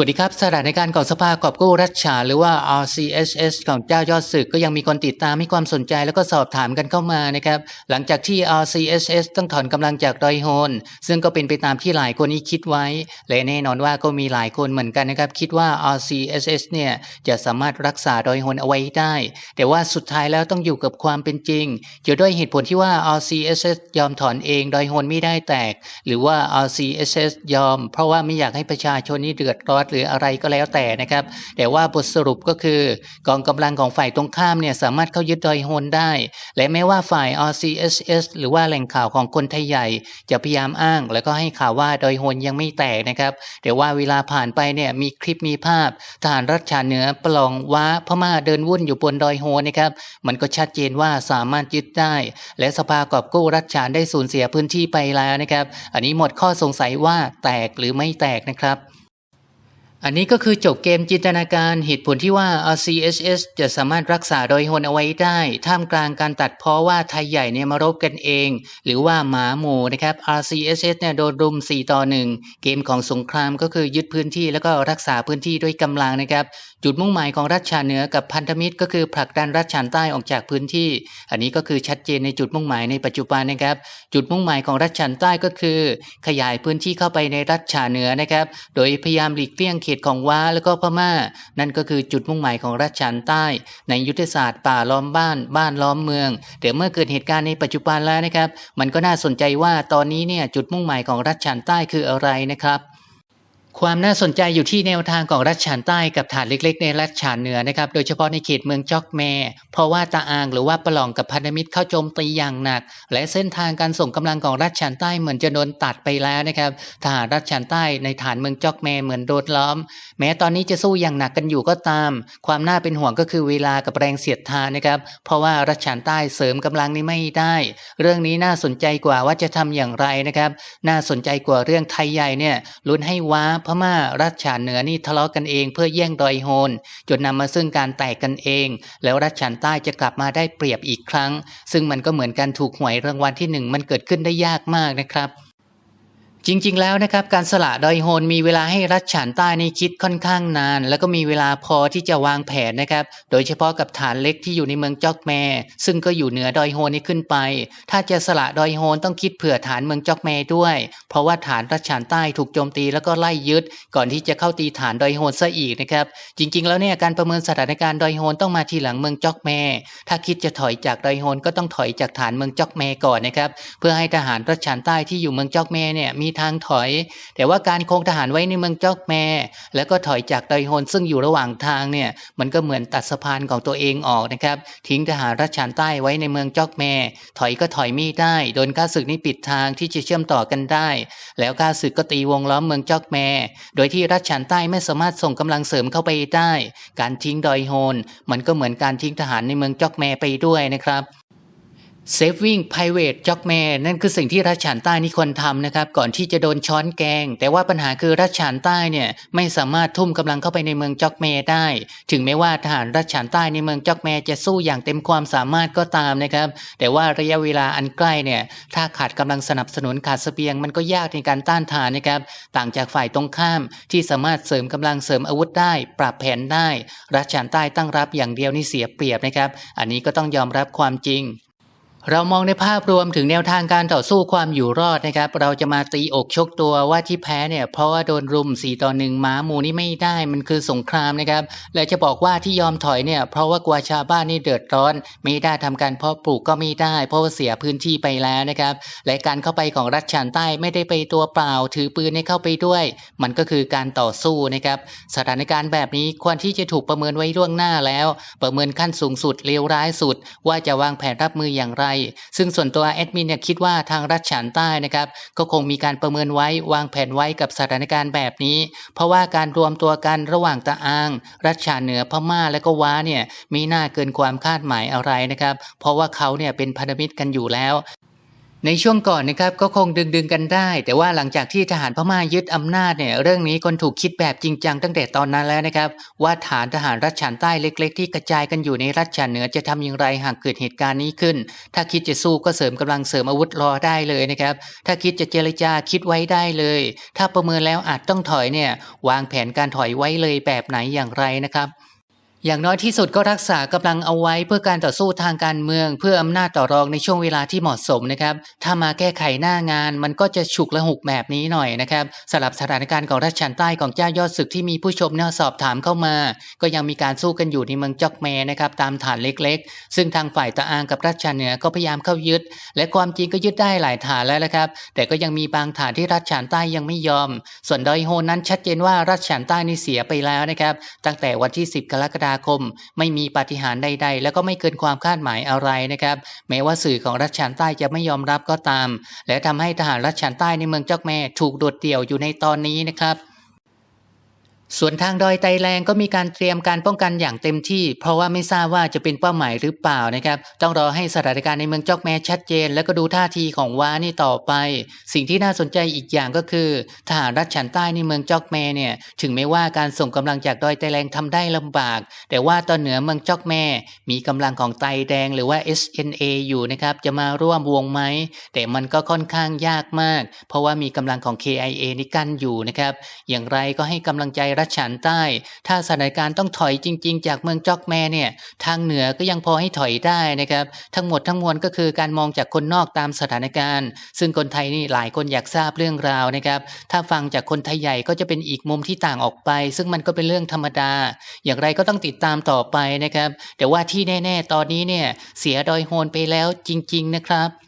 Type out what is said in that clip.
วัสดีครับ สถานการณ์ของสภากอบกู้รัชชาหรือว่า RCSS ของเจ้ายอดศึกก็ยังมีคนติดตามให้ความสนใจแล้วก็สอบถามกันเข้ามานะครับหลังจากที่ RCSS ต้องถอนกำลังจากดอยโฮนซึ่งก็เป็นไปตามที่หลายคนนี้คิดไว้ และแน่นอนว่าก็มีหลายคนเหมือนกันนะครับคิดว่า RCSS เนี่ยจะสามารถรักษาดอยโฮนเอาไว้ได้ แต่ว่าสุดท้ายแล้วต้องอยู่กับความเป็นจริงเกี่ยวด้วยเหตุผลที่ว่า RCSS ยอมถอนเองดอยโฮนไม่ได้แตก หรือว่า RCSS ยอม เพราะว่าไม่อยากให้ประชาชนนี่เดือดร้อนหรืออะไรก็แล้วแต่นะครับ แต่ว่าบทสรุปก็คือกองกำลังของฝ่ายตรงข้ามเนี่ยสามารถเข้ายึดดอยโฮนได้ และแม้ว่าฝ่าย RCSS หรือว่าแหล่งข่าวของคนไทยใหญ่ จะพยายามอ้าง แล้วก็ให้ข่าวว่าดอยโฮนยังไม่แตกนะครับ แต่ว่าเวลาผ่านไปเนี่ยมีคลิปมีภาพทหารรัชชาเหนือปลองว้าพม่าเดินวุ่นอยู่บนดอยโฮนนะครับมันก็ชัดเจนว่าสามารถยึดได้ และสภากอบกู้รัชชานได้สูญเสียพื้นที่ไปแล้วนะครับ อันนี้หมดข้อสงสัยว่าแตกหรือไม่แตกนะครับ อันนี้ก็คือจบเกมจินตนาการเหตุผลที่ว่า RCSS จะสามารถรักษาโดยโฮนเอาไว้ได้ ท่ามกลางการตัดเพราะว่าไทยใหญ่เนี่ยมารบกันเอง หรือว่าหมาหมูนะครับ RCSS เนี่ยโดนรุม 4 ต่อ 1 เกมของสงครามก็คือยึดพื้นที่แล้วก็รักษาพื้นที่ด้วยกำลังนะครับ จุดมุ่งหมายของรัชชาเหนือกับพันธมิตร ก็คือผลักดันรัชชาใต้ออกจากพื้นที่ อันนี้ก็คือชัดเจนในจุดมุ่งหมายในปัจจุบันนะครับ จุดมุ่งหมายของรัชชาใต้ก็คือ ขยายพื้นที่เข้าไปในรัชชาเหนือนะครับ โดยพยายามหลีกเลี่ยงขตของว้าแล้วก็พม่า นั่นก็คือจุดมุ่งหมายของรัชชาใต้ ในยุทธศาสตร์ป่าล้อมบ้าน บ้านล้อมเมือง แต่เมื่อเกิดเหตุการณ์ในปัจจุบันแล้วนะครับ มันก็น่าสนใจว่าตอนนี้เนี่ยจุดมุ่งหมายของรัชชาใต้คืออะไรนะครับ ความน่าสนใจอยู่ที่แนวทางของรัชฉานใต้กับฐานเล็กๆ ในรัชฉานเหนือนะครับ โดยเฉพาะในเขตเมืองจอกแมเพราะว่าตาอางหรือว่าปะหลองกับพันธมิตรเข้าโจมตีอย่างหนัก และเส้นทางการส่งกำลังของรัชฉานใต้เหมือนจะโดนตัดไปแล้วนะครับ ทหารรัชฉานใต้ในฐานเมืองจอกแมเหมือนโดนล้อม แม้ตอนนี้จะสู้อย่างหนักกันอยู่ก็ตาม ความน่าเป็นห่วงก็คือเวลากับแรงเสียดทานนะครับ เพราะว่ารัชฉานใต้เสริมกำลังนี่ไม่ได้ เรื่องนี้น่าสนใจกว่าว่าจะทำอย่างไรนะครับ น่าสนใจกว่าเรื่องไทยใหญ่เนี่ยลุ้นให้ว้าพม่ารัชฉานเหนือนี่ทะเลาะกันเองเพื่อแย่งดอยโฮนจนนำมาซึ่งการแตกกันเอง แล้วรัชฉานใต้จะกลับมาได้เปรียบอีกครั้ง ซึ่งมันก็เหมือนการถูกหวยรางวัลที่หนึ่งมันเกิดขึ้นได้ยากมากนะครับ จริงๆ แล้วนะครับ การสละดอยโฮนมีเวลาให้รัฐฉานใต้ในคิดค่อนข้างนาน แล้วก็มีเวลาพอที่จะวางแผนนะครับ โดยเฉพาะกับฐานเล็กที่อยู่ในเมืองจอกแม ซึ่งก็อยู่เหนือดอยโฮนนี้ขึ้นไป ถ้าจะสละดอยโฮนต้องคิดเผื่อฐานเมืองจอกแมด้วย เพราะว่าฐานรัฐฉานใต้ถูกโจมตีแล้วก็ไล่ยึด ก่อนที่จะเข้าตีฐานดอยโฮนซะอีกนะครับ จริง ๆ แล้วเนี่ยการประเมินสถานการณ์ดอยโฮนต้องมาทีหลังเมืองจอกแม ถ้าคิดจะถอยจากดอยโฮนก็ต้องถอยจากฐานเมืองจอกแมก่อนนะครับ เพื่อให้ทหารรัชฉานใต้ที่อยู่เมืองจอกแมเนี่ยมีทางถอย แต่ว่าการคงทหารไว้ในเมืองจอกแม่ แล้วก็ถอยจากดอยโฮนซึ่งอยู่ระหว่างทางเนี่ยมันก็เหมือนตัดสะพานของตัวเองออกนะครับทิ้งทหารรัชฉานใต้ไว้ในเมืองจอกแม่ ถอยก็ถอยไม่ได้โดนข้าศึกนี่ปิดทางที่จะเชื่อมต่อกันได้ แล้วข้าศึกก็ตีวงล้อมเมืองจอกแม่ โดยที่รัชฉานใต้ไม่สามารถส่งกำลังเสริมเข้าไปได้ การทิ้งดอยโฮนมันก็เหมือนการทิ้งทหารในเมืองจอกแม่ไปด้วยนะครับ Saving Private j o g m a n นั่นคือสิ่งที่รัชฉานใต้นี่ควรทำนะครับ ก่อนที่จะโดนช้อนแกง แต่ว่าปัญหาคือรัชฉานใต้เนี่ยไม่สามารถทุ่มกำลังเข้าไปในเมืองจอกแมได้ ถึงแม้ว่าทหารรัชฉานใต้ในเมืองจอกแมจะสู้อย่างเต็มความสามารถก็ตามนะครับ แต่ว่าระยะเวลาอันใกล้เนี่ยถ้าขาดกำลังสนับสนุนขาดเสบียงมันก็ยากในการต้านทานนะครับ ต่างจากฝ่ายตรงข้ามที่สามารถเสริมกำลังเสริมอาวุธได้ ปรับแผนได้ รัชฉานใต้ตั้งรับอย่างเดียวนี่เสียเปรียบนะครับ อันนี้ก็ต้องยอมรับความจริง เรามองในภาพรวมถึงแนวทางการต่อสู้ความอยู่รอดนะครับ เราจะมาตีอกชกตัวว่าที่แพ้เนี่ย เพราะว่าโดนรุม4ต่อหนึ่งม้าหมูนี่ไม่ได้มันคือสงครามนะครับ และจะบอกว่าที่ยอมถอยเนี่ย เพราะว่ากลัวชาวบ้านนี่เดือดร้อน ไม่ได้ทำการเพาะปลูกก็ไม่ได้ เพราะว่าเสียพื้นที่ไปแล้วนะครับ และการเข้าไปของรัฐชานใต้ไม่ได้ไปตัวเปล่า ถือปืนให้เข้าไปด้วย มันก็คือการต่อสู้นะครับสถานการณ์แบบนี้ควรที่จะถูกประเมินไว้ล่วงหน้าแล้ว ประเมินขั้นสูงสุดเลวร้ายสุด ว่าจะวางแผนรับมืออย่างไรซึ่งส่วนตัวแอดมินเนี่ยคิดว่าทางรัฐฉานใต้นะครับก็คงมีการประเมินไว้วางแผนไว้กับสถานการณ์แบบนี้ เพราะว่าการรวมตัวกันระหว่างตะอาง รัฐฉานเหนือพม่าและก็ว้าเนี่ยมีหน้าเกินความคาดหมายอะไรนะครับ เพราะว่าเขาเนี่ยเป็นพันธมิตรกันอยู่แล้ว ในช่วงก่อนนะครับก็คงดึงดึงกันได้ แต่ว่าหลังจากที่ทหารพม่ายึดอำนาจเนี่ยเรื่องนี้คนถูกคิดแบบจริงจังตั้งแต่ตอนนั้นแล้วนะครับ ว่าฐานทหารรัชฉานใต้เล็ก ๆ ที่กระจายกันอยู่ในรัชฉานเหนือจะทำอย่างไรหากเกิดเหตุการณ์นี้ขึ้น ถ้าคิดจะสู้ก็เสริมกำลังเสริมอาวุธรอได้เลยนะครับ ถ้าคิดจะเจรจาคิดไว้ได้เลย ถ้าประเมินแล้วอาจต้องถอยเนี่ยวางแผนการถอยไว้เลยแบบไหนอย่างไรนะครับ อย่างน้อยที่สุดก็รักษากำลังเอาไว้เพื่อการต่อสู้ทางการเมือง เพื่ออำนาจต่อรองในช่วงเวลาที่เหมาะสมนะครับ ถ้ามาแก้ไขหน้างานมันก็จะฉุกละหุกแบบนี้หน่อยนะครับสำหรับสถานการณ์ของรัชชันใต้ของเจ้ายอดศึกที่มีผู้ชมเนี่ยสอบถามเข้ามา ก็ยังมีการสู้กันอยู่ในเมืองจอกแมนะครับตามฐานเล็กๆ ซึ่งทางฝ่ายตะอางกับรัชชันเหนือก็พยายามเข้ายึด และความจริงก็ยึดได้หลายฐานแล้วนะครับ แต่ก็ยังมีบางฐานที่รัชฉานใต้ยังไม่ยอม ส่วนดอยโฮนั้นชัดเจนว่ารัชฉานใต้นี่เสียไปแล้วนะครับตั้งแต่วันที่ 10 กรกฎาคม ไม่มีปาฏิหาริย์ใด ๆ แล้วก็ไม่เกินความคาดหมายอะไรนะครับ แม้ว่าสื่อของรัชฉานใต้จะไม่ยอมรับก็ตาม และทำให้ทหารรัชฉานใต้ในเมืองจอกแม่ถูกโดดเดี่ยวอยู่ในตอนนี้นะครับ ส่วนทางดอยไตแรงก็มีการเตรียมการป้องกันอย่างเต็มที่ เพราะว่าไม่ทราบว่าจะเป็นเป้าหมายหรือเปล่านะครับ ต้องรอให้สถานการณ์ในเมืองจอกแมชัดเจน แล้วก็ดูท่าทีของว้านี่ต่อไป สิ่งที่น่าสนใจอีกอย่างก็คือทหารรัฐฉันใต้ในเมืองจอกแมเนี่ยถึงแม้ว่าการส่งกำลังจากดอยไตแรงทำได้ลำบาก แต่ว่าตอนเหนือเมืองจอกแมมีกำลังของไตแดงหรือว่า SNA อยู่นะครับจะมาร่วมวงไหมแต่มันก็ค่อนข้างยากมาก เพราะว่ามีกำลังของ KIA นี่กั้นอยู่นะครับอย่างไรก็ให้กำลังใจรัชฉานใต้ ถ้าสถานการณ์ต้องถอยจริง ๆ จากเมืองจอกแมเนี่ยทางเหนือก็ยังพอให้ถอยได้นะครับ ทั้งหมดทั้งมวลก็คือการมองจากคนนอกตามสถานการณ์ ซึ่งคนไทยนี่หลายคนอยากทราบเรื่องราวนะครับ ถ้าฟังจากคนไทยใหญ่ก็จะเป็นอีกมุมที่ต่างออกไป ซึ่งมันก็เป็นเรื่องธรรมดา อย่างไรก็ต้องติดตามต่อไปนะครับ แต่ว่าที่แน่ ๆ ตอนนี้เนี่ยเสียดอยโฮนไปแล้วจริง ๆ นะครับ